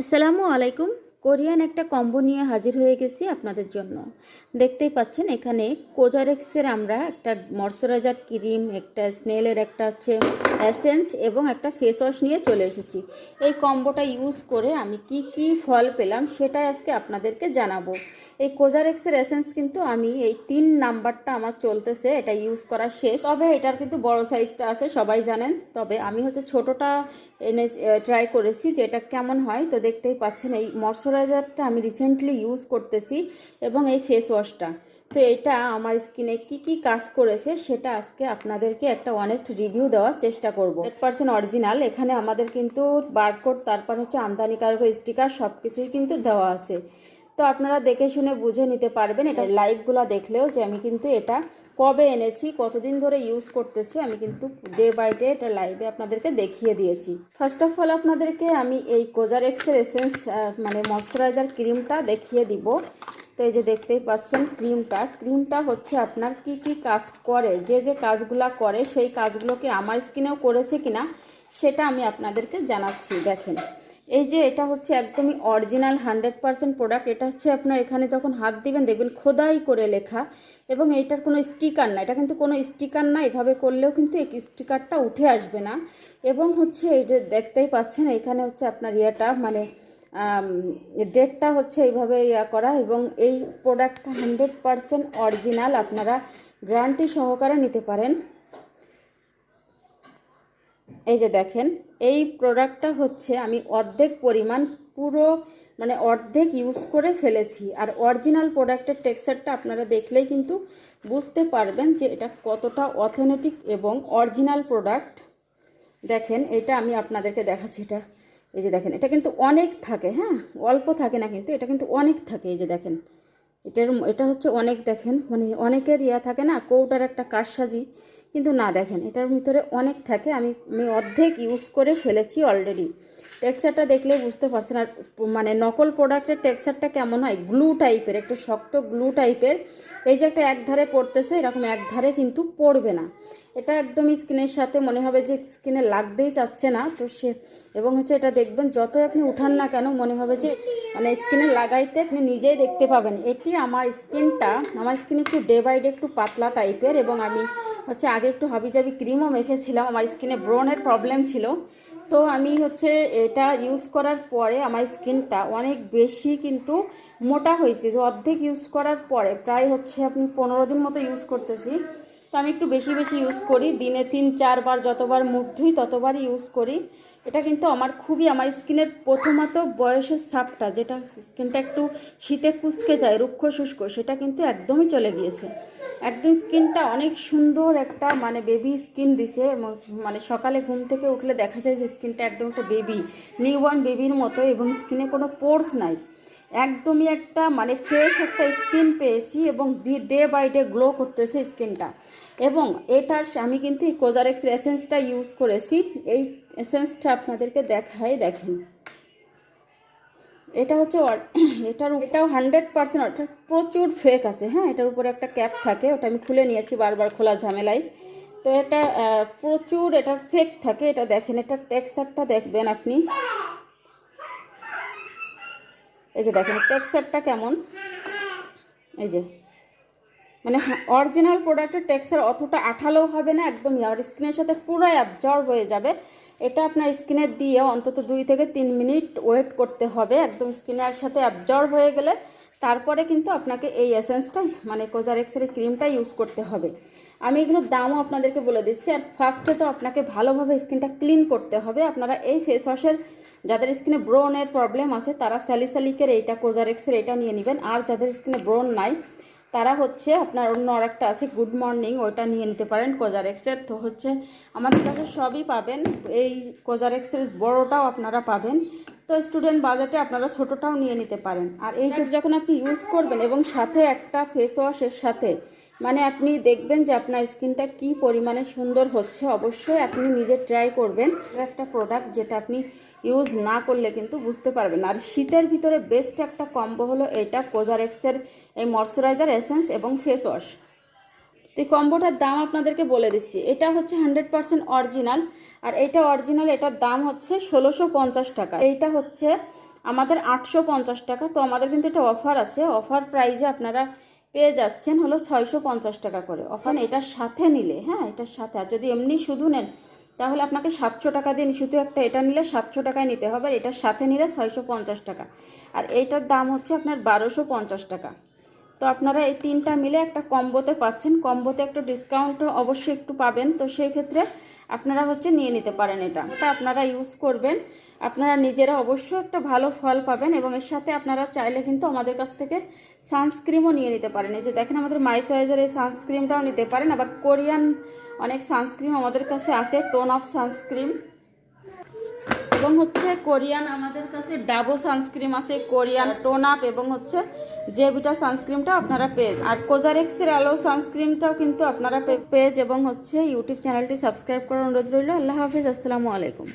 আসসালামু আলাইকুম। কোরিয়ান একটা কম্বো নিয়ে হাজির হয়ে গেছি আপনাদের জন্য। দেখতেই পাচ্ছেন, এখানে কোজারেক্সের আমরা একটা ময়শ্চারাইজার ক্রিম, একটা স্নেলের একটা হচ্ছে অ্যাসেন্স এবং একটা ফেস ওয়াশ নিয়ে চলে এসেছি। এই কম্বোটা ইউজ করে আমি কি কি ফল পেলাম সেটাই আজকে আপনাদেরকে জানাব। এই কোজারেক্সের এসেন্স কিন্তু আমি এই তিন নাম্বারটা আমার চলতেছে, এটা ইউজ করা শেষ। তবে এটার কিন্তু বড় সাইজটা আছে, সবাই জানেন। তবে আমি হচ্ছে ছোটোটা এনে ট্রাই করেছি যে এটা কেমন হয়। তো দেখতেই পাচ্ছেন, এই ময়শ্চারাইজারটা আমি রিসেন্টলি ইউজ করতেছি এবং এই ফেস ওয়াশটা তো এটা আমার স্কিনে কি কি কাজ করেছে সেটা আজকে আপনাদেরকে একটা অনেস্ট রিভিউ দেওয়ার চেষ্টা করব। হান্ড্রেড পার্সেন্ট অরিজিনাল এখানে আমাদের কিন্তু বারকোড তারপর হচ্ছে আমদানিকারক স্টিকার সব কিছুই কিন্তু দেওয়া আছে। তো আপনারা দেখে শুনে বুঝে নিতে পারবেন, এটা লাইভগুলো দেখলেও যে আমি কিন্তু এটা কবে এনেছি, কতদিন ধরে ইউজ করতেছি, আমি কিন্তু ডে বাই ডে এটা লাইভে আপনাদেরকে দেখিয়ে দিয়েছি। ফার্স্ট অফ অল আপনাদেরকে আমি এই কোজার এক্সের এসেন্স মানে ময়শ্চারাইজার ক্রিমটা দেখিয়ে দিব। তো এই যে দেখতেই পাচ্ছেন ক্রিমটা ক্রিমটা হচ্ছে আপনার কি কি কাজ করে, যে যে কাজগুলো করে, সেই কাজগুলোকে আমার স্কিনেও করেছে কিনা, সেটা আমি আপনাদেরকে জানাচ্ছি। দেখেন। এই যে এটা হচ্ছে একদমই অরিজিনাল হান্ড্রেড পারসেন্ট প্রোডাক্ট এটা হচ্ছে আপনার এখানে যখন হাত দিবেন, দেখবেন খোদাই করে লেখা। এবং এইটার কোনো স্টিকার না। এটা কিন্তু কোনো স্টিকার না, এভাবে করলেও কিন্তু এই স্টিকারটা উঠে আসবে না। এবং হচ্ছে এই যে দেখতেই পাচ্ছেন, এখানে হচ্ছে আপনার ইয়েটা মানে ডেটটা হচ্ছে এইভাবে ইয়া করা। এবং এই প্রোডাক্টটা হান্ড্রেড পারসেন্ট অরিজিনাল আপনারা গ্যারান্টি সহকারে নিতে পারেন। এই যে দেখেন, এই প্রোডাক্টটা হচ্ছে আমি অর্ধেক পরিমাণ পুরো মানে অর্ধেক ইউজ করে ফেলেছি। আর অরিজিনাল প্রোডাক্টের টেক্সচারটা আপনারা দেখলেই কিন্তু বুঝতে পারবেন যে এটা কতটা অথেন্টিক এবং অরিজিনাল প্রোডাক্ট দেখেন, এটা আমি আপনাদেরকে দেখাচ্ছি, এটা, এই যে দেখেন, এটা কিন্তু অনেক থাকে হ্যাঁ? অল্প থাকে না কিন্তু, এটা কিন্তু অনেক থাকে, এই যে দেখেন। এটার, এটা হচ্ছে অনেক, দেখেন মানে অনেকের ইয়া থাকে না, কৌটার একটা কারসাজি কিন্তু না, দেখেন, এটার ভিতরে অনেক থাকে, আমি আমি অর্ধেক ইউজ করে ফেলেছি অলরেডি টেক্সচারটা দেখলে বুঝতে পারছেন, আর মানে নকল প্রোডাক্টের টেক্সচারটা কেমন হয়? গ্লু টাইপের একটা শক্ত গ্লু টাইপের এই যে একটা একধারে পড়তেছে, এরকম একধারে কিন্তু পড়বে না। এটা একদম স্কিনের সাথে মনে হবে যে স্কিনে লাগতেই চাচ্ছে না, তো সে, এবং হচ্ছে এটা দেখবেন যত আপনি উঠান না কেন, মনে হবে যে মানে স্কিনে লাগাইতে আপনি নিজেই দেখতে পাবেন। এটি আমার স্কিনটা, আমার স্কিন একটু ডে বাই ডে একটু পাতলা টাইপের এবং আমি হচ্ছে আগে একটু হাবিজাবি ক্রিমও মেখেছিলাম, আমার স্কিনে ব্রনের প্রবলেম ছিল। তো আমি হচ্ছে এটা ইউজ করার পরে আমার স্কিনটা অনেক বেশি কিন্তু মোটা হয়েছে। অর্ধেক ইউজ করার পরে প্রায় হচ্ছে আপনি পনেরো দিন মতো ইউজ করতেছি। তো আমি একটু বেশি বেশি ইউজ করি, দিনে তিন চারবার যতবার মুখ ধুই ততবার ইউজ করি। এটা কিন্তু আমার খুবই, আমার স্কিনের প্রথমত বয়সের সাপটা যেটা স্কিনটা একটু শীতে কুচকে যায়, রুক্ষ শুষ্ক, সেটা কিন্তু একদমই চলে গিয়েছে। একদম স্কিনটা অনেক সুন্দর একটা মানে বেবি স্কিন দিছে মানে সকালে ঘুম থেকে উঠলে দেখা যায় যে স্কিনটা একদম একটা বেবি নিউবর্ন বেবির মতো এবং স্কিনে কোনো পোর্স নাই। একদমই একটা মানে ফ্রেশ একটা স্কিন পেয়েছি এবং ডে বাই ডে গ্লো করতেছে স্কিনটা এবং এটার আমি কিন্তু এই কোজারেক্স এসেন্সটা ইউজ করেছি। এই এসেন্সটা আপনাদেরকে দেখাই, দেখেন। এটা হচ্ছে এটার এটাও হান্ড্রেড পার্সেন্ট ওটা প্রচুর ফেক আছে হ্যাঁ? এটার উপরে একটা ক্যাপ থাকে, ওটা আমি খুলে নিয়েছি বারবার খোলা ঝামেলায়। তো এটা প্রচুর এটার ফেক থাকে, এটা দেখেন এটার টেক্সচারটা দেখবেন আপনি। এই যে দেখেন টেক্সচারটা কেমন? এই যে মানে অরিজিনাল প্রোডাক্টের টেক্সচার অতটা আঠালোও হবে না একদমই আর স্কিনের সাথে পুরোই অ্যাবজর্ব হয়ে যাবে। এটা আপনার স্কিনে দিয়ে অন্তত দুই থেকে তিন মিনিট ওয়েট করতে হবে, একদম স্কিনের সাথে অ্যাবজর্ব হয়ে গেলে। তারপরে কিন্তু আপনাকে এই এসেন্সটা মানে কোজার কোজারেক্সের ক্রিমটা ইউজ করতে হবে। আমি এগুলোর দামও আপনাদেরকে বলে দিচ্ছি, আর ফার্স্টে তো আপনাকে ভালোভাবে স্কিনটা ক্লিন করতে হবে। আপনারা এই ফেস ওয়াশের যাদের স্কিনে ব্রোনের প্রবলেম আছে, তারা স্যালিসালিকের এইটা কোজারেক্সের এটা নিয়ে নেবেন। আর যাদের স্কিনে ব্রোন নাই, তারা হচ্ছে আপনার অন্য আরেকটা আছে, গুড মর্নিং, ওইটা নিয়ে নিতে পারেন কোজারেক্সের তো হচ্ছে আমাদের কাছে সবই পাবেন, এই কোজারেক্সের বড়োটাও আপনারা পাবেন। তো স্টুডেন্ট বাজেটে আপনারা ছোটোটাও নিয়ে নিতে পারেন। আর এই যখন আপনি ইউজ করবেন এবং সাথে একটা ফেস ওয়াশের সাথে মানে আপনি দেখবেন যে আপনার স্কিনটা কি পরিমাণে সুন্দর হচ্ছে। অবশ্যই আপনি নিজে ট্রাই করবেন। একটা প্রোডাক্ট যেটা আপনি ইউজ না করলে কিন্তু বুঝতে পারবেন আর শীতের ভিতরে বেস্ট একটা কম্বো হলো এটা কোজারেক্সের এই ময়শ্চারাইজার এসেন্স এবং ফেস ওয়াশ তো এই কম্বোটার দাম আপনাদেরকে বলে দিচ্ছি। এটা হচ্ছে হান্ড্রেড পার্সেন্ট অরিজিনাল আর এটা অরিজিনাল এটার দাম হচ্ছে ষোলোশো পঞ্চাশ টাকা। এইটা হচ্ছে আমাদের আটশো পঞ্চাশ টাকা। তো আমাদের কিন্তু একটা অফার আছে। অফার প্রাইজে আপনারা পেয়ে যাচ্ছেন হলো ছয়শো পঞ্চাশ টাকা করে। অফার এটার সাথে নিলে হ্যাঁ এটার সাথে। আর যদি এমনি শুধু নেন তাহলে আপনাকে সাতশো টাকা দিন শুধু একটা এটা নিলে সাতশো টাকায় নিতে হবে আর এটার সাথে নিলে ছয়শো পঞ্চাশ টাকা। আর এইটার দাম হচ্ছে আপনার বারোশো পঞ্চাশ টাকা। তো আপনারা এই তিনটা মিলে একটা কম্বোতে পাচ্ছেন। কম্বোতে একটু ডিসকাউন্ট অবশ্যই একটু পাবেন। তো সেই ক্ষেত্রে আপনারা হচ্ছে নিয়ে নিতে পারেন এটা। এটা আপনারা ইউজ করবেন। আপনারা নিজেরা অবশ্যই একটা ভালো ফল পাবেন এবং এর সাথে আপনারা চাইলে কিন্তু আমাদের কাছ থেকে সানস্ক্রিমও নিয়ে নিতে পারেন। এই যে দেখেন আমাদের মাইসচারাইজার এই সানস্ক্রিমটাও নিতে পারেন। আবার কোরিয়ান অনেক সানস্ক্রিম আমাদের কাছে আছে টোন অফ সানস্ক্রিম এবং হচ্ছে কোরিয়ান আমাদের কাছে ডাবো সানস্ক্রিম আছে, কোরিয়ান টোন আপ এবং হচ্ছে জেভিটা সানস্ক্রিমটা আপনারা পেয়ে আর কোজারেক্সের অ্যালো সানস্ক্রিমটাও কিন্তু আপনারা পেজ এবং হচ্ছে ইউটিউব চ্যানেলটি সাবস্ক্রাইব করার অনুরোধ রইল। আল্লাহ হাফিজ, আসসালামু আলাইকুম।